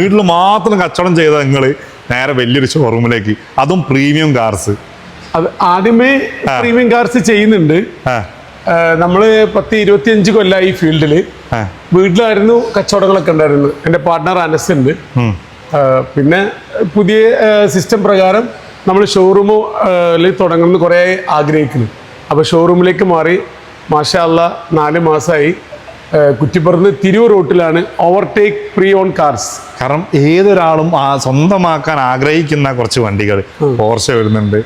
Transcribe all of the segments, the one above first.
വീട്ടിൽ മാത്രം കച്ചവടം ചെയ്ത നിങ്ങൾ നേരെ വലിയൊരു ഷോറൂമിലേക്ക് അതും പ്രീമിയം കാർസ് ആദ്യമേ പ്രീമിയം കാർസ് ചെയ്യുന്നുണ്ട്. നമ്മൾ പത്ത് ഇരുപത്തിയഞ്ച് കൊല്ലമായി ഈ ഫീൽഡിൽ ആ. വീട്ടിലായിരുന്നു കച്ചവടങ്ങളൊക്കെ ഉണ്ടായിരുന്നു എന്റെ പാർട്ട്ണർ അനസ് ഉണ്ട്. പിന്നെ പുതിയ സിസ്റ്റം പ്രകാരം നമ്മൾ ഷോറൂമിൽ തുടങ്ങുന്ന കുറേ ആഗ്രഹിക്കുന്നു. അപ്പോൾ ഷോറൂമിലേക്ക് മാറി മാഷാ അല്ല നാല് മാസമായി കുറ്റിപ്പുറന്ന് തിരൂർ റൂട്ടിലാണ് ഓവർടേക്ക് പ്രീ ഓൺ കാർസ് കാരണം ഏതൊരാളും ആ സ്വന്തമാക്കാൻ ആഗ്രഹിക്കുന്ന കുറച്ച് വണ്ടികൾ പോർഷ വരുന്നുണ്ട്.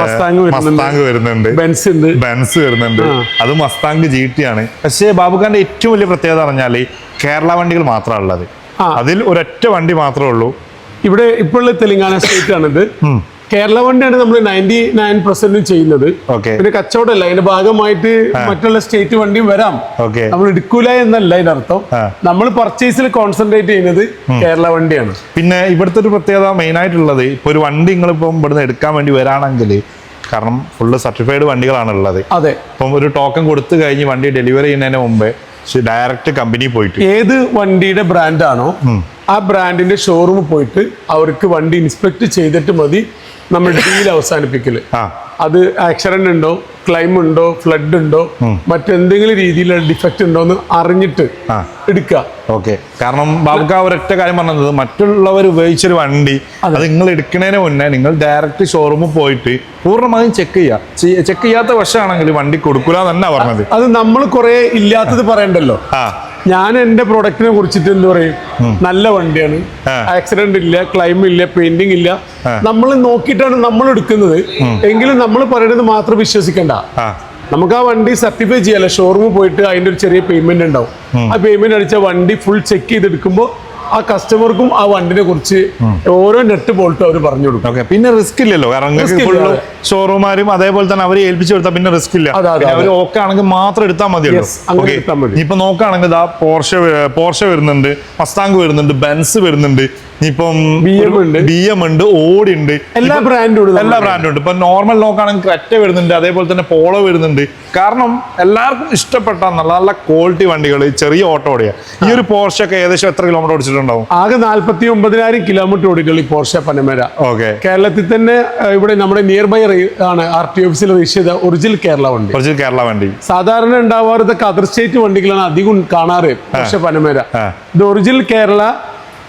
മസ്താങ് വരുന്നുണ്ട്. ബെൻസ് ഉണ്ട്. ബെൻസ് വരുന്നുണ്ട്. അത് മസ്താങ് ജി ടി ആണ്. പക്ഷേ ബാബുഖാന്റെ ഏറ്റവും വലിയ പ്രത്യേകത പറഞ്ഞാൽ കേരള വണ്ടികൾ മാത്രമാണ് ഉള്ളത്. അതിൽ ഒരൊറ്റ വണ്ടി മാത്രമേ ഉള്ളൂ. ഇവിടെ ഇപ്പോഴുള്ള തെലങ്കാന സ്റ്റേറ്റ് ആണിത്. കേരള വണ്ടിയാണ് നമ്മൾ നയന്റി നയൻ പെർസെന്റും ചെയ്യുന്നത്. പിന്നെ കച്ചവടമല്ല അതിന്റെ ഭാഗമായിട്ട് മറ്റുള്ള സ്റ്റേറ്റ് വണ്ടിയും വരാം. നമ്മൾ എടുക്കൂല എന്നല്ല അതിന്റെ അർത്ഥം നമ്മൾ പർച്ചേസിൽ കോൺസെൻട്രേറ്റ് ചെയ്യുന്നത് കേരള വണ്ടിയാണ്. പിന്നെ ഇവിടുത്തെ ഒരു പ്രത്യേകത മെയിൻ ആയിട്ടുള്ളത് ഇപ്പൊ ഒരു വണ്ടി നിങ്ങളിപ്പം ഇവിടുന്ന് എടുക്കാൻ വേണ്ടി വരാണെങ്കിൽ കാരണം ഫുള്ള് സർട്ടിഫൈഡ് വണ്ടികളാണ് ഉള്ളത് അതെ. ഇപ്പം ഒരു ടോക്കൺ കൊടുത്തു കഴിഞ്ഞ് വണ്ടി ഡെലിവറി ചെയ്യുന്നതിന് മുമ്പേ ഡയറക്റ്റ് കമ്പനി പോയിട്ട്. ഏത് വണ്ടിയുടെ ബ്രാൻഡാണോ ആ ബ്രാൻഡിന്റെ ഷോറൂമിൽ പോയിട്ട് അവർക്ക് വണ്ടി ഇൻസ്പെക്ട് ചെയ്തിട്ട് മതി. നമ്മൾ ഡീൽ അവസാനിപ്പിക്കൽ. അത് ആക്സിഡന്റ് ഉണ്ടോ ക്ലൈം ഉണ്ടോ ഫ്ലഡ് ഉണ്ടോ മറ്റെന്തെങ്കിലും രീതിയിലുള്ള ഡിഫക്റ്റ് ഉണ്ടോ എന്ന് അറിഞ്ഞിട്ട്. എടുക്കുക ഓക്കെ. കാരണം ബാബുക്ക ഒരൊറ്റ കാര്യം പറഞ്ഞത് മറ്റുള്ളവർ ഉപയോഗിച്ചൊരു വണ്ടി അത്. നിങ്ങൾ എടുക്കുന്നതിന് മുന്നേ നിങ്ങൾ ഡയറക്റ്റ് ഷോറൂമിൽ പോയിട്ട് പൂർണമായും ചെക്ക് ചെയ്യുക ചെക്ക് ചെയ്യാത്ത വശമാണെങ്കിൽ വണ്ടി കൊടുക്കൂല തന്നെ പറഞ്ഞത്. അത് നമ്മൾ കുറെ ഇല്ലാത്തത് പറയണ്ടല്ലോ. ആ. ഞാൻ എന്റെ പ്രൊഡക്റ്റിനെ കുറിച്ചിട്ട് എന്ത് പറയും? നല്ല വണ്ടിയാണ്. ആക്സിഡന്റ് ഇല്ല ക്ലൈം ഇല്ല പെയിന്റിംഗ് ഇല്ല. നമ്മൾ നോക്കിയിട്ടാണ് നമ്മൾ എടുക്കുന്നത്. എങ്കിലും നമ്മൾ പറയുന്നത് മാത്രം വിശ്വസിക്കണ്ട. നമുക്ക് ആ വണ്ടി സർട്ടിഫൈ ചെയ്യാലോ ഷോറൂമിൽ പോയിട്ട് അതിന്റെ ഒരു ചെറിയ പേയ്മെന്റ് ഉണ്ടാവും. ആ പേയ്മെന്റ് അടിച്ച വണ്ടി ഫുൾ ചെക്ക് ചെയ്തെടുക്കുമ്പോൾ ആ കസ്റ്റമർക്കും ആ വണ്ടിനെ കുറിച്ച് ഓരോ നെറ്റ് ബോൾട്ടും അവർ പറഞ്ഞു കൊടുക്കും. ഓക്കെ പിന്നെ റിസ്ക് ഇല്ലല്ലോ. കാരണം. ഷോറൂമാരും അതേപോലെ തന്നെ അവരെ ഏൽപ്പിച്ചു കൊടുത്താൽ പിന്നെ റിസ്ക് ഇല്ല. അവർ ഓക്കെ ആണെങ്കിൽ മാത്രം എടുത്താൽ മതിയല്ലോ. ഇപ്പൊ നോക്കുകയാണെങ്കിൽ ഇതാ പോർഷ പോർഷ വരുന്നുണ്ട് മസ്താങ് വരുന്നുണ്ട് ബെൻസ് വരുന്നുണ്ട്. ഉണ്ട്. ബി എം ഉണ്ട് ഓടി ഉണ്ട്. എല്ലാ ബ്രാൻഡും ഉണ്ട് എല്ലാ ബ്രാൻഡും ഉണ്ട്. ഇപ്പൊ നോർമൽ നോക്കുകയാണെങ്കിൽ ക്രറ്റ വരുന്നുണ്ട് അതേപോലെ തന്നെ പോളോ വരുന്നുണ്ട്. കാരണം എല്ലാവർക്കും ഇഷ്ടപ്പെട്ട നല്ല നല്ല ക്വാളിറ്റി വണ്ടികൾ ചെറിയ ഓട്ടോ ഓടിയ. ഈ ഒരു പോർഷ ഒക്കെ ഏകദേശം എത്ര കിലോമീറ്റർ ഓടിച്ചിട്ടുണ്ടാവും? ആകെ നാല്പത്തി ഒമ്പതിനായിരം കിലോമീറ്റർ ഓടിക്കുള്ളൂ ഈ പോർഷ പനമര. ഓക്കെ. കേരളത്തിൽ തന്നെ ഇവിടെ നമ്മുടെ നിയർ ബൈ ആണ് ആർ ടി ഓഫീസിൽ രജിസ്റ്റർ ചെയ്ത ഒറിജിനൽ കേരള വണ്ടി. ഒറിജിനൽ കേരള വണ്ടി. സാധാരണ ഉണ്ടാവാറതൊക്കെ അതർ സ്റ്റേറ്റ് വണ്ടികളാണ് അധികം കാണാറ് പോർഷ പനമേര. ഇത് ഒറിജിനൽ കേരള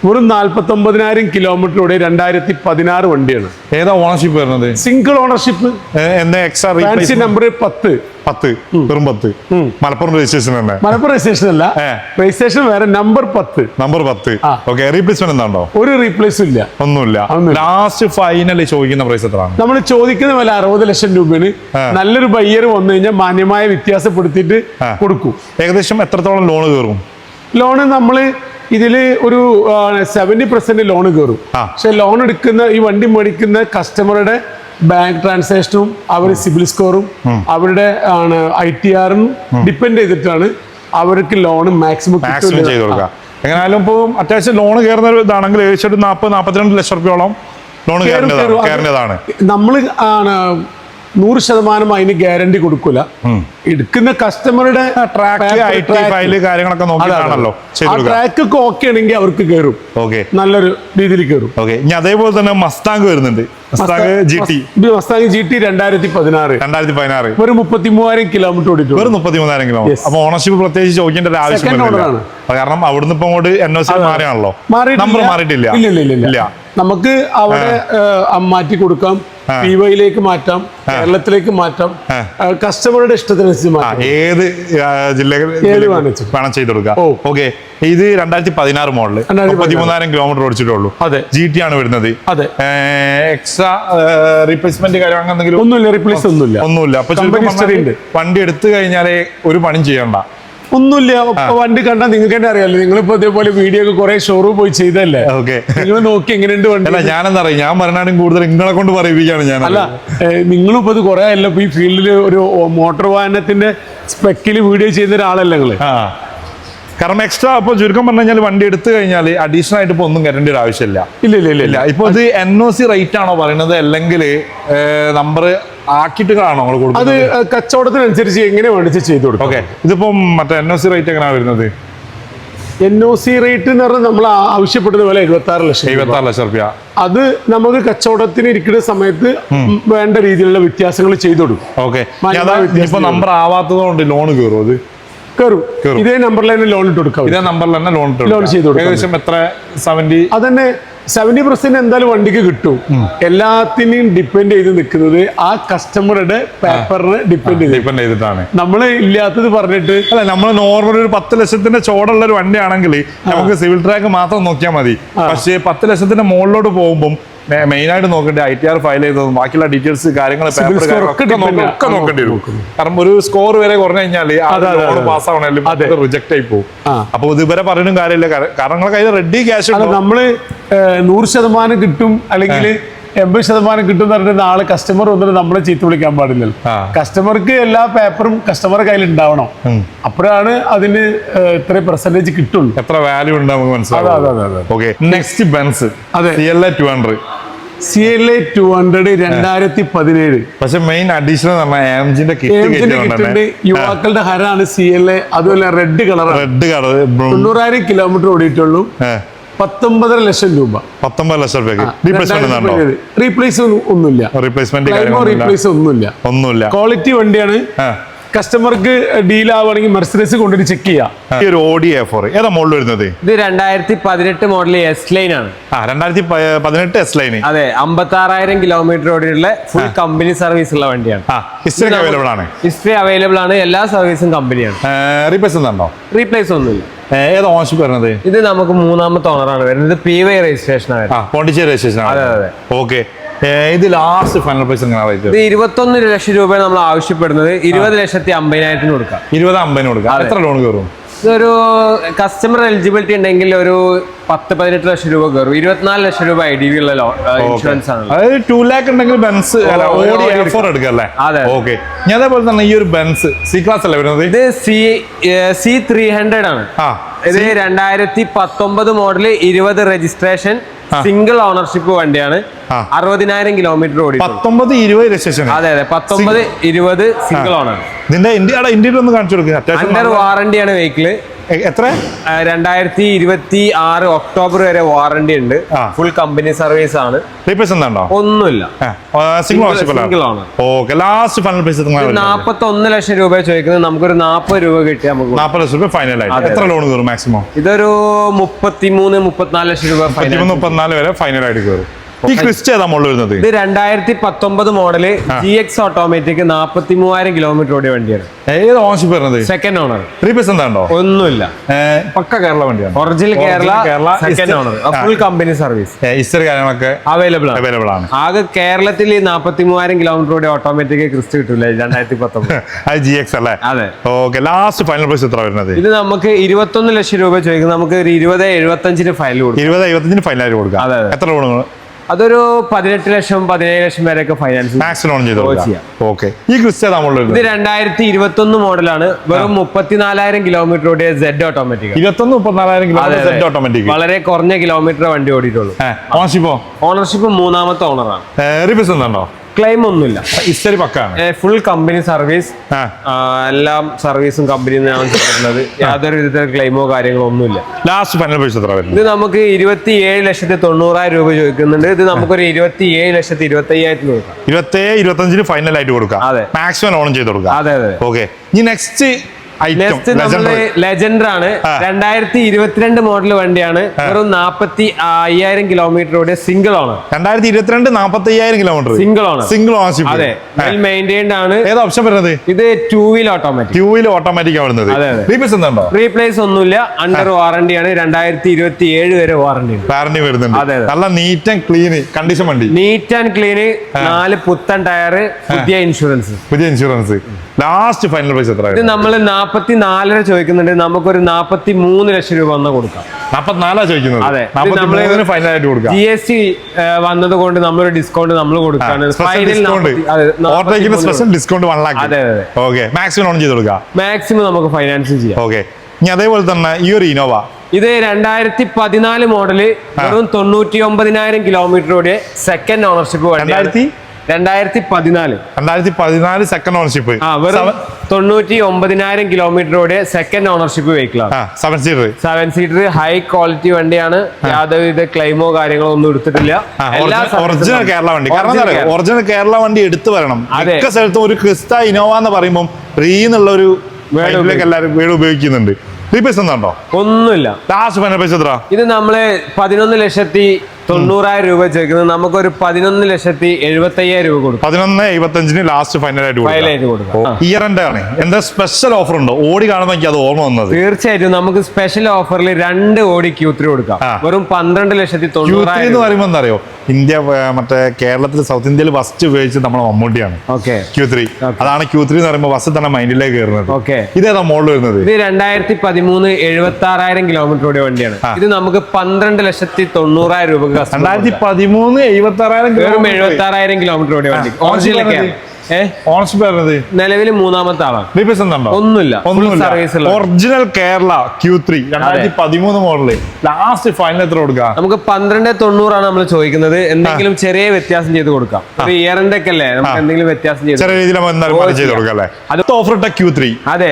വെറും നാൽപ്പത്തി ഒമ്പതിനായിരം കിലോമീറ്ററോടെ രണ്ടായിരത്തി പതിനാറ് വണ്ടിയാണ്. ഏതാ ഓണർഷിപ്പ് വരുന്നത്? സിംഗിൾ ഓണർഷിപ്പ് ഏ- എന്താ എക്സ്ട്രാ ഫാൻസി നമ്പർ പത്ത്. പത്ത്. വെറും പത്ത്. മലപ്പുറം രജിസ്ട്രേഷൻ തന്നെ. മലപ്പുറം രജിസ്ട്രേഷൻ അല്ല. രജിസ്ട്രേഷൻ വേറെ നമ്പർ പത്ത്. നമ്പർ പത്ത്. ഓക്കെ റീപ്ലേസ്മെന്റ് എന്താണോ? ഒരു റീപ്ലേസ് ഇല്ല. ഒന്നുമില്ല. ഒന്നുമില്ല. ലാസ്റ്റ് ഫൈനൽ ചോദിക്കുന്ന പ്രൈസ് എത്രയാണ്? നമ്മൾ ചോദിക്കുന്ന വില അറുപത് ലക്ഷം രൂപയാണ് നല്ലൊരു ബയ്യർ വന്നു കഴിഞ്ഞാൽ മാന്യമായ വ്യത്യാസപ്പെടുത്തിയിട്ട് കൊടുക്കും. ഏകദേശം എത്രത്തോളം ലോൺ കയറും ലോണ് നമ്മൾ ഇതിൽ ഒരു സെവന്റി പെർസെന്റ് ലോൺ കയറും. പക്ഷെ ലോൺ എടുക്കുന്ന ഈ വണ്ടി മേടിക്കുന്ന കസ്റ്റമറുടെ ബാങ്ക് ട്രാൻസാക്ഷനും അവരുടെ സിബിൽ സ്കോറും അവരുടെ ആണ് ഐ ടി ആറും ഡിപ്പെൻഡ് ചെയ്തിട്ടാണ് അവർക്ക് ലോൺ മാക്സിമം മാക്സിമം ചെയ്ത് കൊടുക്കുക. എങ്ങനെയാലും ഇപ്പോൾ അത്യാവശ്യം ലോൺ കയറുന്ന ഒരു ഇതാണെങ്കിൽ ഏകദേശം ഒരു നാൽപ്പത് നാൽപ്പത്തിരണ്ട് ലക്ഷം റുപ്യോളം ലോൺ കയറേണ്ടതാണ് നമ്മൾ ആണ് നൂറ് ശതമാനം അതിന് ഗ്യാരണ്ടി കൊടുക്കൂല. എടുക്കുന്ന കസ്റ്റമറുടെ ട്രാക്ക് കാര്യങ്ങളൊക്കെ ആ ട്രാക്ക് ഒക്കെ ഓക്കെ ആണെങ്കിൽ അവർക്ക് കയറും ഓക്കെ നല്ലൊരു രീതിയിൽ കയറും ഓക്കെ ഇനി അതേപോലെ തന്നെ മസ്താങ് വരുന്നുണ്ട്. Mustang G T Mustang G T രണ്ടായിരത്തി പതിനാറ് രണ്ടായിരത്തി പതിനാറ് ഒരു മുപ്പത്തി മൂവായിരം കിലോമീറ്റർ മുപ്പത്തി അപ്പൊ ഓണർഷിപ്പ് പ്രത്യേകിച്ച് ചോദിക്കേണ്ട ഒരു ആവശ്യം Second വരുന്നില്ല. കാരണം അവിടുന്ന് ഇപ്പൊ അങ്ങോട്ട് എൻ ഒ സി മാറിയാണല്ലോ. നമ്പർ മാറിയിട്ടില്ല. ഇല്ല ഇല്ല ഇല്ല, നമുക്ക് അവിടെ മാറ്റി കൊടുക്കാം. പി വൈയിലേക്ക് മാറ്റാം കേരളത്തിലേക്ക് മാറ്റാം കസ്റ്റമറുടെ ഇഷ്ടത്തിനനുസരിച്ച് മാറ്റാം. ഏത് ജില്ലകളിൽ. വേണം ചെയ്ത് കൊടുക്കാം ഓക്കെ. ഇത് രണ്ടായിരത്തി പതിനാറ് മോഡൽ. 2016. മുപ്പത്തി മൂന്നായിരം കിലോമീറ്റർ ഓടിച്ചിട്ടുള്ളൂ. അതെ. ജി ടി ആണ് വരുന്നത്. അതെ. എക്സ്ട്രാ റീപ്ലേസ്മെന്റ് കാര്യം അങ്ങനെ എന്തെങ്കിലും ഒന്നുമില്ല റീപ്ലേസ് ഒന്നുമില്ല. ഒന്നുമില്ല. അപ്പൊ. വണ്ടി എടുത്തു കഴിഞ്ഞാലേ ഒരു പണിയും ചെയ്യണ്ട. ഒന്നുമില്ല. വണ്ടി കണ്ടാൽ നിങ്ങൾക്ക് തന്നെ അറിയാലോ. നിങ്ങളിപ്പോ ഇതേപോലെ വീഡിയോ ഒക്കെ കുറെ ഷോറൂം പോയി ചെയ്തല്ലേ ഓക്കെ. നിങ്ങൾ നോക്കി എങ്ങനെയുണ്ട് വണ്ടി? അല്ല ഞാനെന്താ അറിയാം ഞാൻ പറഞ്ഞാലും കൂടുതൽ നിങ്ങളെ കൊണ്ട് പറയുകയാണ് ഞാൻ അല്ല നിങ്ങളും ഇപ്പൊ ഇത് കുറെ അല്ല ഈ ഫീൽഡിൽ ഒരു മോട്ടോർ വാഹനത്തിന്റെ സ്പെക്കിൽ വീഡിയോ ചെയ്യുന്ന ഒരാളല്ല നിങ്ങൾ? കാരണം എക്സ്ട്രാ അപ്പൊ ചുരുക്കം പറഞ്ഞു കഴിഞ്ഞാൽ വണ്ടി എടുത്തു കഴിഞ്ഞാൽ അഡീഷണൽ ആയിട്ട് ഇപ്പൊ ഒന്നും കരേണ്ട ഒരു ആവശ്യമില്ല. ഇല്ല ഇല്ല ഇല്ല ഇല്ല. ഇപ്പൊ ഇത് എൻ ഒ സി റേറ്റ് ആണോ പറയുന്നത് അല്ലെങ്കിൽ നമ്പർ ആക്കിയിട്ട് കാണോ നമ്മൾ അത് കച്ചവടത്തിനനുസരിച്ച് എങ്ങനെ വേണ്ടിച്ച് ചെയ്തു കൊടുക്കും. ഓക്കെ. ഇതിപ്പം മറ്റേ എൻ ഒ സി റേറ്റ് എങ്ങനെയാണ് വരുന്നത്? എൻ ഒ സി റേറ്റ് എന്ന് പറഞ്ഞാൽ നമ്മൾ ആവശ്യപ്പെടുന്ന പോലെ എഴുപത്തി ആറ് ലക്ഷം. എഴുപത്തി ആറ് ലക്ഷം റുപ്യ. അത് നമുക്ക് കച്ചവടത്തിന് ഇരിക്കുന്ന സമയത്ത് വേണ്ട രീതിയിലുള്ള വ്യത്യാസങ്ങൾ ചെയ്തു കൊടുക്കും. ഓക്കെ. നമ്പർ ആവാത്തതുകൊണ്ട് ലോൺ കയറും അത്? കയറും. ഇതേ നമ്പറിൽ തന്നെ ലോൺ ഇട്ട് കൊടുക്കാം. ഇതേ നമ്പറിൽ തന്നെ ലോൺ ലോൺ ചെയ്തു കൊടുക്കും. ഏകദേശം എത്ര? സെവന്റി അതന്നെ സെവന്റി പെർസെന്റ് എന്തായാലും വണ്ടിക്ക് കിട്ടും. എല്ലാത്തിനെയും ഡിപ്പെൻഡ് ചെയ്ത് നിൽക്കുന്നത് ആ കസ്റ്റമറുടെ പേപ്പറിന് ഡിപ്പെൻഡ് ചെയ്ത് ഡിപ്പെൻഡ് ചെയ്തിട്ടാണ്. നമ്മൾ ഇല്ലാത്തത് പറഞ്ഞിട്ട് അല്ല നമ്മൾ നോർമൽ ഒരു പത്ത് ലക്ഷത്തിന്റെ ചോടുള്ള ഒരു വണ്ടിയാണെങ്കിൽ നമുക്ക് സിവിൽ ട്രാക്ക് മാത്രം നോക്കിയാൽ മതി. പക്ഷേ പത്ത് ലക്ഷത്തിന്റെ മുകളിലോട്ട് പോകുമ്പോൾ മെയിൻ ആയിട്ട് നോക്കേണ്ടി ഐ ടി ആർ ഫയൽ ചെയ്തതും ബാക്കിയുള്ള ഡീറ്റെയിൽസ് കാര്യങ്ങൾ പേപ്പർ ഒക്കെ നോക്കേണ്ടി വരും. കാരണം ഒരു സ്കോർ വരെ കുറഞ്ഞു കഴിഞ്ഞാൽ. പാസ് ആവണമെങ്കിലും. റിജക്ട് ആയി പോകും. അപ്പൊ ഇതുവരെ പറഞ്ഞിട്ടും കാര്യമില്ല കാരണം കയ്യിൽ റെഡി ക്യാഷ് നമ്മൾ നൂറ് ശതമാനം കിട്ടും അല്ലെങ്കിൽ എൺപത് ശതമാനം കിട്ടും എന്ന് പറഞ്ഞിട്ട് നാളെ കസ്റ്റമർ വന്നിട്ട് നമ്മളെ ചീത്ത വിളിക്കാൻ പാടില്ലല്ലോ. കസ്റ്റമർക്ക് എല്ലാ പേപ്പറും കസ്റ്റമർ കയ്യിൽ ഉണ്ടാവണം. അപ്പോഴാണ് അതിന് ഇത്ര പെർസെന്റേജ് കിട്ടുള്ളൂ. എത്ര വാല്യൂ ഉണ്ട് നമുക്ക് മനസ്സിലാവും നെക്സ്റ്റ് ബെൻസ് അതെ. C L A two hundred C L A two hundred രണ്ടായിരത്തി പതിനേഴ് പക്ഷെ മെയിൻ അഡീഷണൽ കിറ്റ് യുവാക്കളുടെ ഹരാണ് സി എൽ എ അതുപോലെ റെഡ് കളർ റെഡ് കളർ തൊണ്ണൂറായിരം കിലോമീറ്റർ ഓടിയിട്ടുള്ളൂ. പത്തൊമ്പതര ലക്ഷം രൂപ. പത്തൊമ്പത് ലക്ഷം രൂപയ്ക്ക് റീപ്ലേസ് ഒന്നുമില്ല. റീപ്ലേസ്മെന്റ് റീപ്ലേസ് ഒന്നുമില്ല. ഒന്നുമില്ല. ക്വാളിറ്റി വണ്ടിയാണ്. കസ്റ്റമർക്ക് ഡീൽ ആവുകയാണെങ്കിൽ മെർസിഡീസ് കൊണ്ടുവന്ന് ചെക്ക് ചെയ്യാം. ഈ ഒരു ഓഡി എ ഫോർ ഏതാ മോഡൽ വരുന്നത്? ഇത് രണ്ടായിരത്തി പതിനെട്ട് മോഡൽ എസ് ലൈൻ ആണ്. ആ രണ്ടായിരത്തി പതിനെട്ട് എസ് ലൈൻ അതെ അമ്പത്തി ആറായിരം കിലോമീറ്റർ ഓടിയുള്ള ഫുൾ കമ്പനി സർവീസ് ഉള്ള വണ്ടിയാണ്. ആ ഹിസ്റ്ററി അവൈലബിൾ ആണ്. ഹിസ്റ്ററി അവൈലബിൾ ആണ്. എല്ലാ സർവീസും കമ്പനിയാണ് റീപ്ലേസ് ഉണ്ടോ റീപ്ലേസ് ഒന്നുമില്ല. ഏതാ ഓണർഷിപ്പ് വരുന്നത് ഇത് നമുക്ക് മൂന്നാമത്തെ ഓണറാണ് വരുന്നത്. P Y registration Pondicherry registration അതെ, അതെ. ഓക്കെ. ഇത് ലാസ്റ്റ് ഫൈനൽ പ്രൈസ് ഇത് ഇരുപത്തൊന്ന് ലക്ഷം രൂപ നമ്മൾ ആവശ്യപ്പെടുന്നത്. ഇരുപത് ലക്ഷത്തി അമ്പതിനായിരത്തിന് കൊടുക്കാം. ഇരുപത് അമ്പതിന് കൊടുക്കാം. എത്ര ലോൺ കയറും ഇതൊരു കസ്റ്റമർ എലിജിബിലിറ്റി ഉണ്ടെങ്കിൽ ഒരു പത്ത് പതിനെട്ട് ലക്ഷം രൂപ കയറും. ഇരുപത്തിനാല് ലക്ഷം രൂപ ഐ ഡി വി ഉള്ള ഇൻഷുറൻസ് ആണ്. അതായത് ടു ലാക്ക് ഉണ്ടെങ്കിൽ ബെൻസ് ഓടി ഓടി ഫോർ എടുക്കല്ലേ അതെ. ഓക്കെ ഞാൻ അതേപോലെ തന്നെ ഈ ഒരു ബെൻസ് സി ക്ലാസ് അല്ലേ വരുന്നത്? ഇത് സി സി ത്രീ ഹൺഡ്രഡ് ആണ്. ആ. ഇത് രണ്ടായിരത്തി പത്തൊമ്പത് മോഡൽ ഇരുപത് രജിസ്ട്രേഷൻ സിംഗിൾ ഓണർഷിപ്പ് വണ്ടിയാണ്. അറുപതിനായിരം കിലോമീറ്റർ ഓടി പത്തൊമ്പത് ഇരുപത് രജിസ്ട്രേഷൻ അതെ അതെ. പത്തൊമ്പത് ഇരുപത് സിംഗിൾ ഓണർ ഇതിന്റെ ഇന്ത്യയുടെ ഇന്ത്യയിൽ ഒന്ന് കാണിച്ചു കൊടുക്കുക അണ്ടർ വാറണ്ടിയാണ് വെഹിക്കിൾ എത്ര? രണ്ടായിരത്തി ഇരുപത്തി ആറ് ഒക്ടോബർ വരെ വാറണ്ടി ഉണ്ട്. ഫുൾ കമ്പനി സർവീസ് ആണ്. നാപ്പത്തൊന്ന് ഒന്നുമില്ല. നാപ്പത്തി ഒന്ന് ലക്ഷം രൂപ ചോദിക്കുന്നത് നമുക്കൊരു നാപ്പത് രൂപ കിട്ടിയാൽ നമുക്ക്. നാൽപ്പത് ലക്ഷം രൂപ ഫൈനൽ ആയിട്ട്. എത്ര ലോൺ കയറും മാക്സിമം ഇതൊരു മുപ്പത്തിമൂന്ന് മുപ്പത്തിനാല് ലക്ഷം രൂപ മുപ്പത്തിനാല് വരെ ഫൈനൽ ആയിട്ട് കയറും. ഈ ക്രിസ്റ്റ് ഏതാ മുകളിൽ വരുന്നത്? ഇത് രണ്ടായിരത്തി പത്തൊമ്പത് മോഡൽ ജി എക്സ് ഓട്ടോമാറ്റിക് നാപ്പത്തി മൂവായിരം കിലോമീറ്റർ ഓടിയ വണ്ടിയാണ്. ഏത് ഓണർഷിപ്പ് വരുന്നത്? സെക്കൻഡ് ഓണർ റീപ്ലേസ് എന്താണോ? ഒന്നുമില്ല. പക്ക കേരള വണ്ടിയാണ്. Original Kerala Kerala second owner full company service history കാര്യങ്ങളൊക്കെ അവൈലബിൾ ആണ്. അവൈലബിൾ ആണ്. ആകെ കേരളത്തിൽ ഈ നാപ്പത്തി മൂവായിരം കിലോമീറ്റർ ഓടിയ ഓട്ടോമാറ്റിക് ക്രിസ്റ്റ് കിട്ടൂല രണ്ടായിരത്തി പത്തൊമ്പത് അത് ജി എക്സ് അല്ലേ? അതെ. ഓക്കെ ലാസ്റ്റ് ഫൈനൽ പ്രൈസ് എത്ര വരുന്നത്? ഇത് നമുക്ക് ഇരുപത്തൊന്ന് ലക്ഷം രൂപ ചോദിക്കുന്നത് നമുക്ക് ഒരു ഇരുപത് എഴുപത്തഞ്ചിന് ഫൈനൽ കൊടുക്കും. ഇരുപത് എഴുപത്തഞ്ചിന് ഫൈനൽ ആയിട്ട് കൊടുക്കാം. അതെ. എത്ര ലോൺ അതൊരു പതിനെട്ട് ലക്ഷം പതിനേഴ് ലക്ഷം വരെയൊക്കെ ഫൈനാൻസ് മാക്സ് ലോൺ ചെയ്ത് ഓക്കെ ഈ ക്രിസ്റ്റ് ഇത് രണ്ടായിരത്തി ഇരുപത്തി ഒന്ന് മോഡലാണ്. വെറും മുപ്പത്തിനാലായിരം കിലോമീറ്റർ ഓടിയ സെഡ് ഓട്ടോമാറ്റിക് ഇരുപത്തൊന്ന് മുപ്പത്തിനാലായിരം കിലോമീറ്റർ സെഡ് ഓട്ടോമാറ്റിക് വളരെ കുറഞ്ഞ കിലോമീറ്റർ വണ്ടി ഓടിയിട്ടുള്ളൂ. ഓണർഷിപ്പോ ഓണർഷിപ്പ് മൂന്നാമത്തെ ഓണറാണ് റീപ്ലേസ് എന്തുണ്ടോ ക്ലെയിം ഒന്നുമില്ല. ഹിസ്റ്ററി പക്കാണ്. ഫുൾ കമ്പനി സർവീസ് എല്ലാം സർവീസും കമ്പനി നിന്നാണ് ചെയ്തിട്ടുള്ളത്. യാതൊരു വിധത്തിലുള്ള ക്ലെയിമോ കാര്യങ്ങളോ ഒന്നുമില്ല. ലാസ്റ്റ് ഫൈനൽ എത്ര വരുന്നത് ഇത് നമുക്ക് ഇരുപത്തി ഏഴ് ലക്ഷത്തി തൊണ്ണൂറായിരം രൂപ ചോദിക്കുന്നുണ്ട്. ഇത് നമുക്കൊരു ഇരുപത്തി ഏഴ് ലക്ഷത്തി ഇരുപത്തി അയ്യായിരത്തിന് കൊടുക്കാം. ഇരുപത്തേഴ് ഇരുപത്തഞ്ചിന് ഫൈനൽ ആയിട്ട് കൊടുക്കാം. അതെ. മാക്സിമം ഓൺ ചെയ്ത് കൊടുക്കാം. അതെ അതെ. ഓക്കെ ഇനി നെക്സ്റ്റ് നെക്സ്റ്റ് നമ്മൾ ലെജൻഡർ ആണ്. രണ്ടായിരത്തി ഇരുപത്തിരണ്ട് മോഡൽ വണ്ടിയാണ്. വെറും നാപ്പത്തി അയ്യായിരം കിലോമീറ്റർ ഓടിയ സിംഗിൾ ആണ്. രണ്ടായിരത്തി ഇരുപത്തിരണ്ട് നാപ്പത്തി അയ്യായിരം കിലോമീറ്റർ സിംഗിൾ ആണ് സിംഗിൾ അതെ വെൽ മെയിന്റൈൻഡ് ആണ്. ഏതാ ഓപ്ഷൻ വരുന്നത്? ഇത് ടൂ വീൽ ഓട്ടോമാറ്റിക് ക്യൂവിൽ ഓട്ടോമാറ്റിക് ആവുന്നത്. റീപ്ലേസ് എന്തുണ്ടോ റീപ്ലേസ് ഒന്നുമില്ല. അണ്ടർ വാറണ്ടി ആണ്. രണ്ടായിരത്തി ഇരുപത്തി ഏഴ് വരെ വാറണ്ടി വാറണ്ടി വരുന്നുണ്ട്. അതെ. നല്ല നീറ്റ് ആൻഡ് ക്ലീൻ കണ്ടീഷൻ വണ്ടി. നീറ്റ് ആൻഡ് ക്ലീന് നാല് പുത്തൻ ടയർ പുതിയ ഇൻഷുറൻസ് പുതിയ ഇൻഷുറൻസ് ലാസ്റ്റ് ഫൈനൽ പ്രൈസ് എത്ര ഇത് നമ്മൾ നാപ്പത്തി നാലര ചോദിക്കുന്നുണ്ട്. നമുക്കൊരു നാപ്പത്തി മൂന്ന് ലക്ഷം രൂപ വന്ന കൊടുക്കാം. നാപ്പത്തിനാലാ ചോദിക്കുന്നത്? അതെ. നമ്മൾ കൊടുക്കാം. ജി എസ് ടി വന്നത് കൊണ്ട് നമ്മളൊരു ഡിസ്കൗണ്ട് നമ്മൾ കൊടുക്കാണ്. സ്പെഷ്യൽ ഡിസ്കൗണ്ട് ഓട്ടോയ്ക്ക് സ്പെഷ്യൽ ഡിസ്കൗണ്ട് വൺ ലാക്ക് അതെ, അതെ. ഓക്കെ മാക്സിമം ഓൺ ചെയ്ത് കൊടുക്കാം. മാക്സിമം നമുക്ക് ഫൈനാൻസ് ചെയ്യാം. ഓക്കെ ഇനി അതേപോലെ തന്നെ ഈ ഒരു ഇനോവ ഇത് രണ്ടായിരത്തി പതിനാല് മോഡൽ വെറും തൊണ്ണൂറ്റി ഒമ്പതിനായിരം കിലോമീറ്ററോടെ സെക്കൻഡ് ഓണർഷിപ്പ് രണ്ടായിരത്തി രണ്ടായിരത്തി പതിനാല് രണ്ടായിരത്തി പതിനാല് സെക്കൻഡ് ഓണർഷിപ്പ് ആ വെറും തൊണ്ണൂറ്റി ഒമ്പതിനായിരം കിലോമീറ്ററോടെ second ownership വെഹിക്കിളാണ് seven seater seven seater high quality വണ്ടിയാണ്. യാതൊരുവിധ ക്ലെയിമോ കാര്യങ്ങളോ ഒന്നും എടുത്തിട്ടില്ല. ഒറിജിനൽ കേരള വണ്ടി. കാരണം ഒറിജിനൽ കേരള വണ്ടി എടുത്തു വരണം. മിക്ക സ്ഥലത്തും ഒരു ക്രിസ്ത ഇനോവ എന്ന് പറയുമ്പോൾ റീ എന്നുള്ള ഒരു എല്ലാവരും വീട് ഉപയോഗിക്കുന്നുണ്ട്. റീപേസ് ഒന്നുമില്ല. ലാസ്റ്റ് എത്ര ഇത് നമ്മൾ പതിനൊന്ന് ലക്ഷത്തി തൊണ്ണൂറായിരം രൂപ ചോദിക്കുന്നത് നമുക്കൊരു പതിനൊന്ന് ലക്ഷത്തി എഴുപത്തി അയ്യായിരം രൂപ കൊടുക്കും. പതിനൊന്ന് എഴുപത്തഞ്ചിന് ലാസ്റ്റ് ഫൈനൽ ആയിട്ട് ഫൈനൽ ആയിട്ട് കൊടുക്കും. ഇയർ എൻഡ് ആണ്. എന്താ സ്പെഷ്യൽ ഓഫർ ഉണ്ടോ? ഓടി കാണുമ്പോൾ എനിക്ക് അത് ഓർമ്മ വന്നത്. തീർച്ചയായിട്ടും നമുക്ക് സ്പെഷ്യൽ ഓഫറിൽ രണ്ട് ഓടി ക്യൂ ത്രീ കൊടുക്കാം. വെറും പന്ത്രണ്ട് ലക്ഷത്തി തൊണ്ണൂറായിരം എന്ന് പറയുമ്പോൾ എന്തറിയോ ഇന്ത്യ മറ്റേ കേരളത്തിൽ സൗത്ത് ഇന്ത്യയിൽ ഫസ്റ്റ് ഉപയോഗിച്ചത് നമ്മളെ മമ്മൂട്ടിയാണ്. ഓക്കെ ക്യൂ ത്രീ അതാണ് ക്യൂ ത്രീ എന്ന് പറയുമ്പോൾ ബസ് തന്നെ മൈൻഡിലേക്ക് കയറുന്നത്. ഓക്കെ ഇതേതാ മോഡൽ വരുന്നത്? ഇത് രണ്ടായിരത്തി പതിമൂന്ന് എഴുപത്തി ആറായിരം കിലോമീറ്റർ ഓടിയ വണ്ടിയാണ്. ഇത് നമുക്ക് പന്ത്രണ്ട് ലക്ഷത്തി തൊണ്ണൂറായിരം രൂപ രണ്ടായിരത്തി പതിമൂന്ന് എഴുപത്തി ആറായിരം എഴുപത്തി ആറായിരം കിലോമീറ്റർ ഓടിയ വണ്ടി. ആ, നിലവിൽ മൂന്നാമത്തെ ആളാണ്. ഒന്നുമില്ല. ഉള്ള ഒറിജിനൽ കേരള ക്യൂ ത്രീ രണ്ടായിരത്തി പതിമൂന്ന് മോഡൽ ലാസ്റ്റ് ഫൈനൽ എത്ര കൊടുക്കാം? നമുക്ക് പന്ത്രണ്ട് തൊണ്ണൂറാണ് നമ്മൾ ചോദിക്കുന്നത്. എന്തെങ്കിലും ചെറിയ വ്യത്യാസം ചെയ്ത് കൊടുക്കാം. ഇയറിന്റെ ഒക്കെ അല്ലേ? നമുക്ക് എന്തെങ്കിലും വ്യത്യാസം ചെയ്ത് ചെറിയ രീതിയിൽ അത് ഓഫർ ഇട്ട ക്യൂ ത്രീ അതെ.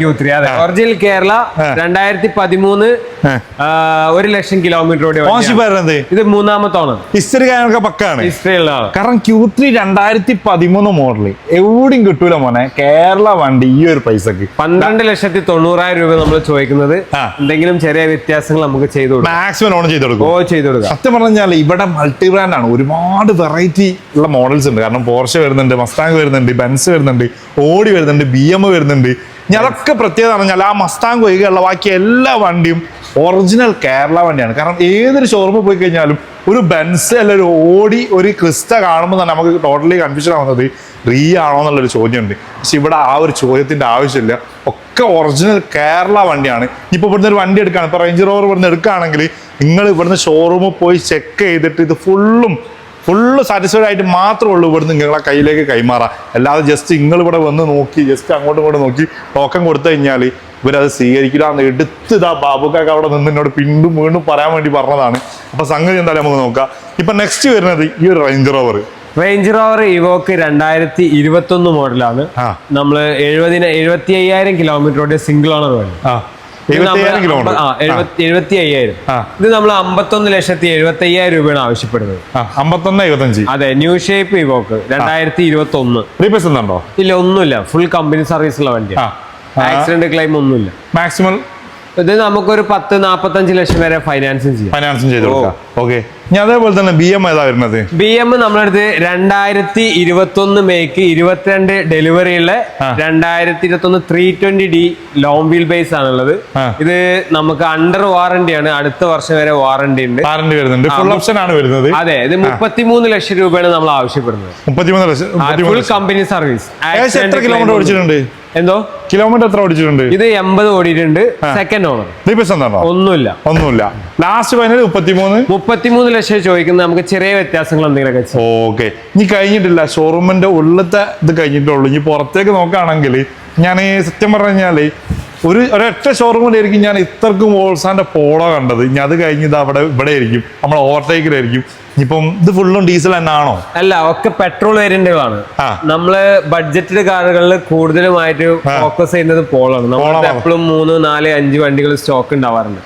ക്യൂ ത്രീ അതെ ഒറിജിനൽ കേരള രണ്ടായിരത്തി പതിമൂന്ന് ഒരു ലക്ഷം കിലോമീറ്റർ ഇത് മൂന്നാമത്താണ് ഹിസ്റ്ററി കാര്യങ്ങളൊക്കെ പക്കാണ്. ഹിസ്റ്ററി ഉള്ള ആൾ കാരണം ക്യൂ ത്രീ രണ്ടായിരത്തി പതിമൂന്ന് മോഡൽ എവിടെയും കിട്ടൂല മോനെ. കേരള വണ്ടി ഈ ഒരു പൈസക്ക്. പന്ത്രണ്ട് ലക്ഷത്തി തൊണ്ണൂറായിരം രൂപ നമ്മൾ ചോദിക്കുന്നത്. എന്തെങ്കിലും ചെറിയ വ്യത്യാസങ്ങൾ നമുക്ക് ചെയ്തു മാക്സിമം ഓൺ ചെയ്ത് കൊടുക്കും. ഓ ചെയ്തു കൊടുക്കാം. സത്യം പറഞ്ഞാൽ ഇവിടെ മൾട്ടി ബ്രാൻഡ് ആണ്. ഒരുപാട് വെറൈറ്റി ഉള്ള മോഡൽസ് ഉണ്ട്. കാരണം പോർഷ വരുന്നുണ്ട് മസ്താങ് വരുന്നുണ്ട് ബെൻസ് വരുന്നുണ്ട് ഓടി വരുന്നുണ്ട് ബി എം വരുന്നുണ്ട്. ഇനി അതൊക്കെ പ്രത്യേകത പറഞ്ഞാൽ ആ മസ്താങ് ഒഴികെയുള്ള ബാക്കി എല്ലാ വണ്ടിയും ഒറിജിനൽ കേരള വണ്ടിയാണ്. കാരണം ഏതൊരു ഷോറൂമിൽ പോയി കഴിഞ്ഞാലും ഒരു ബെൻസ് അല്ല ഒരു ഓടി ഒരു ക്രിസ്റ്റ കാണുമ്പോൾ തന്നെ നമുക്ക് ടോട്ടലി കൺഫ്യൂഷൻ ആവുന്നത് റീ ആണോ എന്നുള്ളൊരു ചോദ്യമുണ്ട്. പക്ഷെ ഇവിടെ ആ ഒരു ചോദ്യത്തിന്റെ ആവശ്യമില്ല. ഒക്കെ ഒറിജിനൽ കേരള വണ്ടിയാണ്. ഇപ്പോൾ ഇവിടുന്ന് ഒരു വണ്ടി എടുക്കുകയാണ്. ഇപ്പോൾ റേഞ്ച് റോവർ ഇവിടുന്ന് എടുക്കുകയാണെങ്കിൽ നിങ്ങൾ ഇവിടുന്ന് ഷോറൂമിൽ പോയി ചെക്ക് ചെയ്തിട്ട് ഇത് ഫുള്ളും ഫുള്ള് സാറ്റിസ്ഫൈഡ് ആയിട്ട് മാത്രമേ ഉള്ളൂ ഇവിടുന്ന് നിങ്ങളെ കയ്യിലേക്ക് കൈമാറാം അല്ലാതെ ജസ്റ്റ് നിങ്ങൾ ഇവിടെ വന്ന് നോക്കി ജസ്റ്റ് അങ്ങോട്ടും ഇങ്ങോട്ടും നോക്കി ടോക്കൺ കൊടുത്തു കഴിഞ്ഞാൽ ഇവരത് സ്വീകരിക്കില്ല എന്ന് എടുത്ത് ഇതാ ബാബുക്കാക്ക് അവിടെ നിന്ന് എന്നോട് പിണ്ടും വീണ്ടും പറയാൻ വേണ്ടി പറഞ്ഞതാണ്. അപ്പൊ സംഗതി എന്തായാലും നമുക്ക് നോക്കാം. ഇപ്പൊ നെക്സ്റ്റ് വരുന്നത് ഈ ഒരു Range Rover Range Rover Evoque രണ്ടായിരത്തി ഇരുപത്തി ഒന്ന് മോഡലാണ് നമ്മൾ നമ്മൾ എഴുപതിന് എഴുപത്തി അയ്യായിരം കിലോമീറ്റർ ഓടിയ സിംഗിൾ ഓണർ വണ്ടി ഇത് എഴുപത്തി- അയ്യായിരം നമ്മൾ അമ്പത്തൊന്ന് ലക്ഷത്തി എഴുപത്തി അയ്യായിരം രൂപയാണ് ആവശ്യപ്പെടുന്നത്. അമ്പത്തൊന്ന് എഴുപത്തഞ്ച്. അതെ ന്യൂ ഷേപ്പ് ഇവോക്ക് രണ്ടായിരത്തി ഇരുപത്തി ഒന്ന് റീപ്ലേസ് ഉണ്ടോ ഇല്ല ഒന്നുമില്ല. ഫുൾ കമ്പനി സർവീസ് ഉള്ള വണ്ടി ആക്സിഡന്റ് ക്ലെയിം ഒന്നുമില്ല. മാക്സിമം ഇത് നമുക്കൊരു പത്ത് നാപ്പത്തഞ്ച് ലക്ഷം വരെ ഫൈനാൻസും ചെയ്യാം. ഫൈനാൻസും ചെയ്തു ഓക്കെ ഇനി അതേപോലെ തന്നെ ബി എം ഏതാ വരുന്നത്? ബി എം നമ്മളടുത്ത് രണ്ടായിരത്തി ഇരുപത്തി ഒന്ന് മേക്ക് ഇരുപത്തിരണ്ട് ഡെലിവറിയുള്ള ഉള്ള രണ്ടായിരത്തി ഇരുപത്തി ഒന്ന് three twenty D long wheel base ആണുള്ളത്. ഇത് നമുക്ക് അണ്ടർ വാറന്റി ആണ്. അടുത്ത വർഷം വരെ വാറന്റി ഉണ്ട്. വാറന്റി വരുന്നുണ്ട്. ഫുൾ ഓപ്ഷൻ ആണ് വരുന്നത്. അതെ ഇത് മുപ്പത്തിമൂന്ന് ലക്ഷം രൂപയാണ് നമ്മൾ ആവശ്യപ്പെടുന്നത്. മുപ്പത്തിമൂന്ന് ലക്ഷം ഫുൾ കമ്പനി സർവീസ് എത്ര കിലോമീറ്റർ ഓടിച്ചിട്ടുണ്ട്? എന്തോ? കിലോമീറ്റർ എത്ര ഓടിച്ചിട്ടുണ്ട്? ഇത് എൺപത് ഓടിയിട്ടുണ്ട്. സെക്കൻഡ് ഓണർ ഒന്നുമില്ല. ഒന്നുമില്ല. ലാസ്റ്റ് ഫൈനൽ മുപ്പത്തിമൂന്ന്? മുപ്പത്തിമൂന്ന് ലക്ഷം ചോദിക്കുന്നത് നമുക്ക് ചെറിയ വ്യത്യാസങ്ങൾ എന്തെങ്കിലുമൊക്കെ. ഓക്കെ. ഇനി കഴിഞ്ഞിട്ടില്ല. ഷോറൂമിന്റെ ഉള്ളത്തെ ഇത് കഴിഞ്ഞിട്ടുള്ളൂ. ഇനി പുറത്തേക്ക് നോക്കുകയാണെങ്കിൽ ഞാൻ സത്യം പറഞ്ഞു ഒരു ഒരൊറ്റ ഷോറൂമിലായിരിക്കും ഞാൻ ഇത്രക്കും ഓൾസാന്റെ പോളോ കണ്ടത്. ഇനി അത് കഴിഞ്ഞ് ഇത് അവിടെ ഇവിടെ ആയിരിക്കും. നമ്മൾ ഓവർടേക്കിലായിരിക്കും ഇനിയിപ്പം ഇത് ഫുള്ളും ഡീസൽ തന്നെയാണോ അല്ല ഒക്കെ പെട്രോൾ വേരിയന്റുകളാണ്. നമ്മൾ ബഡ്ജറ്റഡ് കാറുകളിൽ കൂടുതലുമായിട്ട് ഫോക്കസ് ചെയ്യുന്നത് പോളാണ്. പോളാണ്. എപ്പോഴും മൂന്ന് നാല് അഞ്ച് വണ്ടികൾ സ്റ്റോക്ക് ഉണ്ടാവാറുണ്ട്.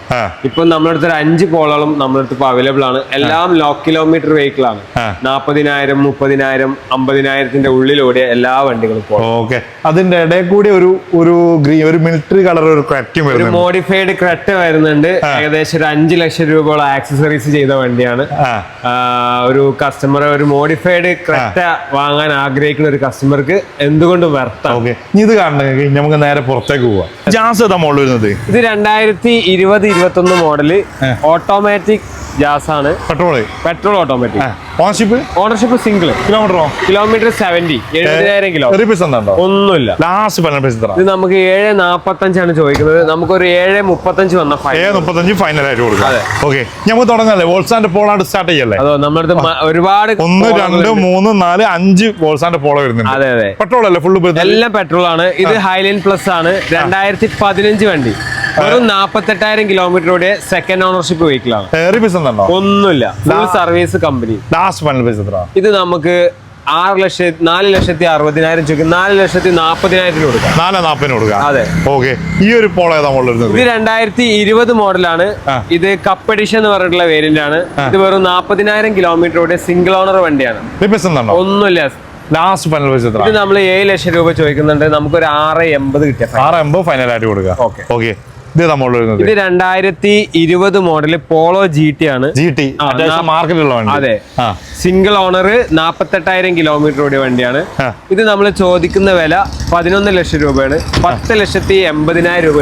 ഇപ്പൊ നമ്മളടുത്ത് ഒരു അഞ്ച് പോളകളും നമ്മളടുത്ത് ഇപ്പൊ അവൈലബിൾ ആണ്. എല്ലാം ലോ കിലോമീറ്റർ വെഹിക്കിൾ ആണ്. നാപ്പതിനായിരം മുപ്പതിനായിരം അമ്പതിനായിരത്തിന്റെ ഉള്ളിലൂടെ എല്ലാ വണ്ടികളും പോളും ഓക്കെ. അതിന്റെ ഇടയിൽ കൂടി ഒരു ഒരു ഗ്രീൻ ഒരു മിലിറ്ററി കളർ ഒരു ക്രറ്റും ഒരു മോഡിഫൈഡ് ക്രറ്റ് വരുന്നുണ്ട്. ഏകദേശം ഒരു അഞ്ച് ലക്ഷം രൂപയോളം ആക്സസറീസ് ചെയ്ത വണ്ടിയാണ്. ഒരു കസ്റ്റമർ ഒരു മോഡിഫൈഡ് ക്രെറ്റ വാങ്ങാൻ ആഗ്രഹിക്കുന്ന ഒരു കസ്റ്റമർക്ക് എന്തുകൊണ്ടും വെർത്താണ് ഇത് കാണണമെങ്കിൽ നമുക്ക് നേരെ പുറത്തേക്ക് പോവാം. ജാസ് ഏതാ മോഡൽ വരുന്നത്? ഇത് രണ്ടായിരത്തി ഇരുപത് ഇരുപത്തി ഒന്ന് മോഡൽ ഓട്ടോമാറ്റിക് ജാസ് ആണ് petrol petrol automatic ownership? Ownership single കിലോമീറ്ററോ? Kilometre seventy എഴുപതിനായിരം കിലോ. റീപേസ് എന്താണോ ഒന്നുമില്ല. ലാസ്റ്റ് ഇത് നമുക്ക് ഏഴ് നാപ്പത്തഞ്ചാണ് ചോദിക്കുന്നത്. നമുക്കൊരു ഏഴ് മുപ്പത്തഞ്ച് വന്ന ഫൈനൽ മുപ്പത്തഞ്ച് ഫൈനൽ ആയിട്ട് കൊടുക്കാം. ഓക്കെ നമുക്ക് തുടങ്ങാല്ലേ? വോൾസാന്റെ പോളാണ്ട് സ്റ്റാർട്ട് ചെയ്യല്ലേ? അതോ നമ്മുടെ ഒരുപാട് ഒന്ന് രണ്ട് മൂന്ന് നാല് അഞ്ച് വോൾസാൻഡ് പോള വരുന്നുണ്ട്. അതെ അതെ. പെട്രോൾ അല്ലേ ഫുള്ള് എല്ലാം പെട്രോൾ ആണ് ഇത് ഹൈലൈൻ പ്ലസ് ആണ്. രണ്ടായിരത്തി പതിനഞ്ച് വണ്ടി. വെറും നാപ്പത്തെട്ടായിരം കിലോമീറ്ററോടെ സെക്കൻഡ് ഓണർഷിപ്പ് വെഹിക്കിളാണ് ഒന്നുമില്ല. ഫുൾ സർവീസ് കമ്പനി ഇത് നമുക്ക് ആറ് ലക്ഷത്തി നാല് ലക്ഷത്തി അറുപതിനായിരം ചോദിക്കും നാല് ലക്ഷത്തി നാൽപ്പതിനായിരത്തിന് കൊടുക്കാം. നാല് നാപ്പതിന് കൊടുക്കാം. അതെ. ഓക്കെ. ഈ ഒരു പോൾ ഏതാ ഇത് രണ്ടായിരത്തി ഇരുപത് മോഡലാണ് ഇത് കപ്പ് എഡിഷൻ എന്ന് പറഞ്ഞിട്ടുള്ള വേരിയന്റ് ആണ്. ഇത് വെറും നാപ്പതിനായിരം കിലോമീറ്ററോടെ സിംഗിൾ ഓണർ വണ്ടിയാണ്. ഒന്നുമില്ല. ലാസ്റ്റ് ഫൈനൽ ഇത് നമ്മൾ ഏഴ് ലക്ഷം രൂപ ചോദിക്കുന്നുണ്ട്. നമുക്ക് ഒരു ആറ് എൺപത് കിട്ടിയ. ആറ് എൺപത് ഫൈനൽ ആയിട്ട് കൊടുക്കാം. ഓക്കെ. ഓക്കെ. ഇത് രണ്ടായിരത്തി ഇരുപത് മോഡൽ പോളോ ജി ടി ആണ്. ജി ടി മാർക്കറ്റിലുള്ള അതെ. സിംഗിൾ ഓണർ നാപ്പത്തെട്ടായിരം കിലോമീറ്റർ ഓടിയ വണ്ടിയാണ്. ഇത് നമ്മൾ ചോദിക്കുന്ന വില പതിനൊന്ന് ലക്ഷം രൂപയാണ്. പത്ത് ലക്ഷത്തി എൺപതിനായിരം രൂപ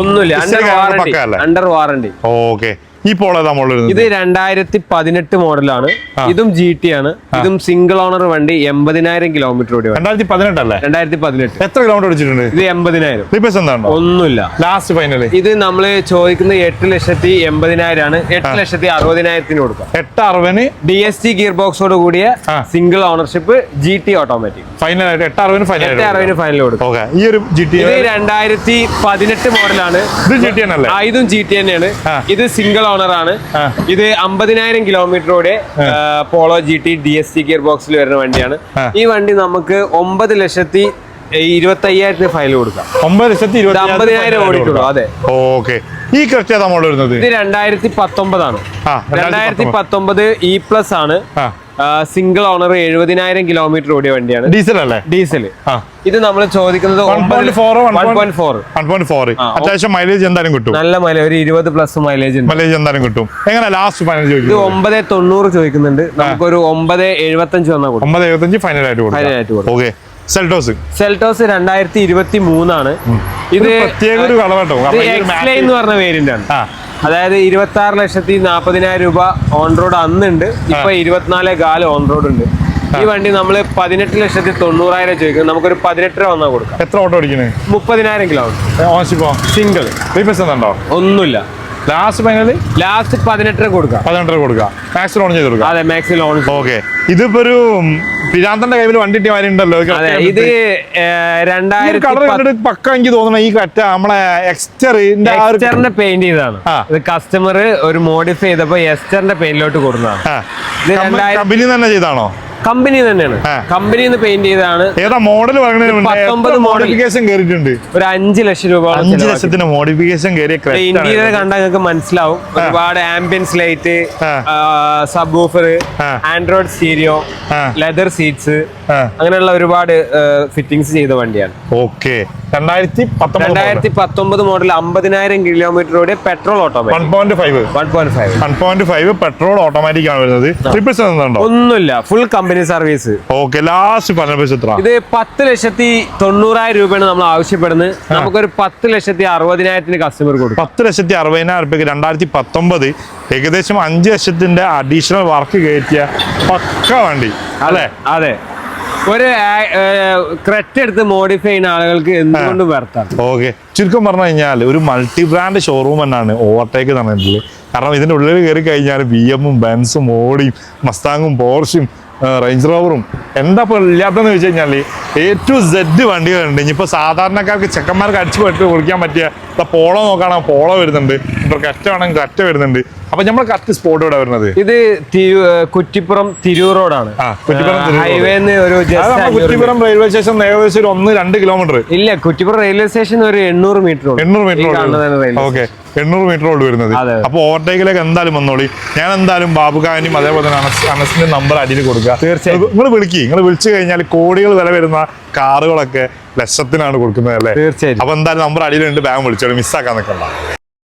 ഒന്നുമില്ല. Under warranty under warranty okay ഈ പോള ഏതാ മുകളിൽ ഇത് രണ്ടായിരത്തി പതിനെട്ട് മോഡലാണ് ഇതും ജി ടി ആണ്. ഇതും സിംഗിൾ ഓണർ വണ്ടി എൺപതിനായിരം കിലോമീറ്റർ ഓടി രണ്ടായിരത്തി രണ്ടായിരത്തി പതിനെട്ടല്ലേ രണ്ടായിരത്തി പതിനെട്ട് എത്ര കിലോമീറ്റർ ഓടിച്ചിട്ടുണ്ട്? ഇത് എൺപതിനായിരം. എന്താണ്? ഒന്നുമില്ല. ലാസ്റ്റ് ഫൈനൽ ഇത് നമ്മൾ ചോദിക്കുന്ന എട്ട് ലക്ഷത്തി എൺപതിനായിരം ആണ്. എട്ട് ലക്ഷത്തി അറുപതിനായിരത്തിന് കൊടുക്കാം. എട്ട് അറുപതിന് ഡി എസ് ടി ഗിയർ ബോക്സോട് കൂടിയ single ownership G T automatic final ആയിട്ട് എട്ട് അറുപതിന് ഫൈനൽ എട്ട് അറുപതിന് ഫൈനൽ കൊടുക്കും. ഓക്കെ ഈ ഒരു ജി ടി ഇത് രണ്ടായിരത്തി പതിനെട്ട് മോഡലാണ്. ഇത് ജി ടി ആണല്ലേ ആ, ഇതും ജി ടി തന്നെയാണ്. ഇത് സിംഗിൾ ഓണർ ആണ്. ഇത് അമ്പതിനായിരം കിലോമീറ്ററോടെ Polo G T D S C gear ബോക്സിൽ വരുന്ന വണ്ടിയാണ്. ഈ വണ്ടി നമുക്ക് ഒമ്പത് ലക്ഷത്തി ഇരുപത്തി അയ്യായിരത്തിന് ഫയൽ കൊടുക്കാം. ഒമ്പത് ലക്ഷത്തി അമ്പതിനായിരം ഓടിയിട്ടുള്ളൂ അതെ. ഓക്കെ. ഈ കൃത്യത വരുന്നത്? ഇത് രണ്ടായിരത്തി പത്തൊമ്പതാണ്. രണ്ടായിരത്തി പത്തൊമ്പത് ഇ പ്ലസ് ആണ്. സിംഗിൾ ഓണർ എഴുപതിനായിരം കിലോമീറ്റർ ഓടിയ വണ്ടിയാണ്. ഡീസൽ. അല്ലേ ഡീസൽ ഇത് നമ്മൾ ചോദിക്കുന്നത് അത്യാവശ്യം മൈലേജ് എന്തായാലും കിട്ടും. നല്ല മൈലേജ് ഒരു ഇരുപത് പ്ലസ് മൈലേജ് മൈലേജ് എന്തായാലും കിട്ടും. എങ്ങനെ ലാസ്റ്റ് ഫൈനൽ ഇത് ഒമ്പത് തൊണ്ണൂറ് ചോദിക്കുന്നുണ്ട്. നമുക്കൊരു ഒമ്പത് എഴുപത്തഞ്ച് വന്നാൽ കൊടുക്കും. ഒമ്പത് എഴുപത്തഞ്ച് ഫൈനൽ ആയിട്ട് Final ആയിട്ട് കൊടുക്കും. സെൽറ്റോസ് സെൽറ്റോസ് രണ്ടായിരത്തി ഇരുപത്തി മൂന്നാണ് ഇത് പ്രത്യേക ഒരു കളവട്ടോ എന്ന് പറഞ്ഞ വേരിയന്റ് ആണ്. അതായത് ഇരുപത്തി ആറ് ലക്ഷത്തി നാൽപ്പതിനായിരം രൂപ ഓൺ റോഡ് അന്നുണ്ട്. ഇപ്പൊ ഇരുപത്തിനാല് കാൽ ഓൺ റോഡ് ഉണ്ട്. ഈ വണ്ടി നമ്മൾ പതിനെട്ട് ലക്ഷത്തി തൊണ്ണൂറായിരം ചോദിക്കുന്നത് നമുക്കൊരു രൂപ വന്നാൽ കൊടുക്കാം. എത്ര ഓട്ടോ ഓടിക്കുന്നത് മുപ്പതിനായിരം കിലോ. സിംഗിൾ ഒന്നുമില്ല. ലാസ്റ്റ് ഫൈനൽ ലാസ്റ്റ് പതിനെട്ടര കൊടുക്കുക പതിനെട്ടര കൊടുക്കുക മാക്സ് ലോൺ ചെയ്ത് കൊടുക്കുക അതെ മാക്സി ലോൺ ഓക്കെ ഇതിപ്പോ ഒരു പിരാന്തന്റെ കയ്യിൽ വണ്ടി മാതിരി ഉണ്ടല്ലോ. ഇത് രണ്ടായിരത്തി കളർ കണ്ടിട്ട് പക്ക എനിക്ക് തോന്നണം ഈ കറ്റ നമ്മളെ എക്സ്റ്ററിന്റെ പെയിന്റ് ചെയ്തതാണ്. ഇത് കസ്റ്റമർ ഒരു മോഡിഫൈ ചെയ്തപ്പോ എസ്റ്ററിന്റെ പെയിന്റിലോട്ട് കൊടുക്കുന്നതാണ് ഇത് രണ്ടായിരം- തന്നെ ചെയ്താണോ? കമ്പനി തന്നെയാണ്. കമ്പനി പെയിന്റ് ചെയ്താണ് ഏതാ മോഡൽ പത്തൊമ്പത്. മോഡിഫിക്കേഷൻ കയറിയിട്ടുണ്ട് ഒരു അഞ്ച് ലക്ഷം രൂപ അഞ്ച് ലക്ഷത്തിന് മോഡിഫിക്കേഷൻ ഇന്റീരിയർ കണ്ടാൽ നിങ്ങൾക്ക് മനസ്സിലാവും. ഒരുപാട് ambience light. Subwoofer android stereo leather seats. അങ്ങനെയുള്ള ഒരുപാട് ഫിറ്റിംഗ്സ് ചെയ്ത വണ്ടിയാണ്. ഓക്കെ. രണ്ടായിരത്തി രണ്ടായിരത്തി പത്തൊമ്പത് മോഡൽ അമ്പതിനായിരം കിലോമീറ്റർ ഓടിയ പെട്രോൾ ഓട്ടോമാറ്റിക് പെട്രോൾ ഓട്ടോമാറ്റിക് ആണ് വരുന്നത്. ഒന്നുമില്ല. Full company service okay last പറഞ്ഞ പൈസ എത്ര? ഇത് പത്ത് ലക്ഷത്തി തൊണ്ണൂറായിരം രൂപയാണ് നമ്മൾ ആവശ്യപ്പെടുന്നത്. നമുക്കൊരു പത്ത് ലക്ഷത്തി അറുപതിനായിരത്തിന് കസ്റ്റമർ കൊടുക്കും. പത്ത് ലക്ഷത്തി അറുപതിനായിരം രൂപയ്ക്ക് രണ്ടായിരത്തി പത്തൊമ്പത് ഏകദേശം അഞ്ച് ലക്ഷത്തിന്റെ അഡീഷണൽ വർക്ക് കയറ്റിയ പക്ക വണ്ടി. അല്ലേ? അതെ. ഒരു ക്രെറ്റ് എടുത്ത് മോഡിഫൈ ചെയ്യുന്ന ആളുകൾക്ക് എന്തുകൊണ്ടും വരത്താം? ഓക്കെ ചുരുക്കം പറഞ്ഞു കഴിഞ്ഞാൽ ഒരു മൾട്ടി ബ്രാൻഡ് ഷോറൂം തന്നെയാണ് ഓവർടേക്ക് എന്ന് പറഞ്ഞിട്ടുള്ളത്. കാരണം ഇതിന്റെ ഉള്ളിൽ കയറി കഴിഞ്ഞാൽ ബി എമ്മും ബെൻസും ഓടിയും മസ്താങ്ങും പോർഷും റേഞ്ച് റോവറും എന്താ ഇപ്പോൾ ഇല്ലാത്തതെന്ന് വെച്ച് കഴിഞ്ഞാൽ എ ടു സെഡ് വണ്ടികളുണ്ട്. ഇനിയിപ്പോൾ സാധാരണക്കാർക്ക് ചെക്കന്മാർക്ക് അടിച്ചു പറ്റി കുളിക്കാൻ പറ്റിയ ഇപ്പൊ പോളോ നോക്കുകയാണെങ്കിൽ പോളോ വരുന്നുണ്ട്. ഇപ്പോൾ കറ്റ വേണമെങ്കിൽ കറ്റ വരുന്നുണ്ട്. അപ്പൊ നമ്മൾ കറക്റ്റ് സ്പോട്ട് ഇവിടെ വരുന്നത്? ഇത് കുറ്റിപ്പുറം തിരൂർ റോഡാണ്. road. ഒരു കുറ്റിപ്പുറം റെയിൽവേ സ്റ്റേഷൻ ഏകദേശം ഒരു ഒന്ന് രണ്ട് കിലോമീറ്റർ ഇല്ല കുറ്റിപ്പുറം റെയിൽവേ സ്റ്റേഷൻ ഒരു എണ്ണൂറ് മീറ്റർ എണ്ണൂറ് മീറ്റർ ഓക്കെ എണ്ണൂറ് മീറ്റർ ഓട് വരുന്നത്. അപ്പോൾ അപ്പൊ ഓവർടേക്കിലേക്ക് എന്തായാലും വന്നോളി. ഞാൻ എന്തായാലും ബാബുഖാനും അതേപോലെ തന്നെ അനസ് അനസിന്റെ നമ്പർ അടിയിൽ കൊടുക്കുക. തീർച്ചയായും. നിങ്ങൾ വിളിക്കുക നിങ്ങൾ വിളിച്ചു കഴിഞ്ഞാൽ കോടികൾ വില വരുന്ന കാറുകളൊക്കെ ലക്ഷത്തിനാണ് കൊടുക്കുന്നത് അല്ലേ? തീർച്ചയായും. അപ്പൊ എന്തായാലും നമ്പർ അടിയിലുണ്ട്. ബാങ്ക് വിളിച്ചോളൂ. മിസ്സാക്കാൻ നിൽക്കണ്ട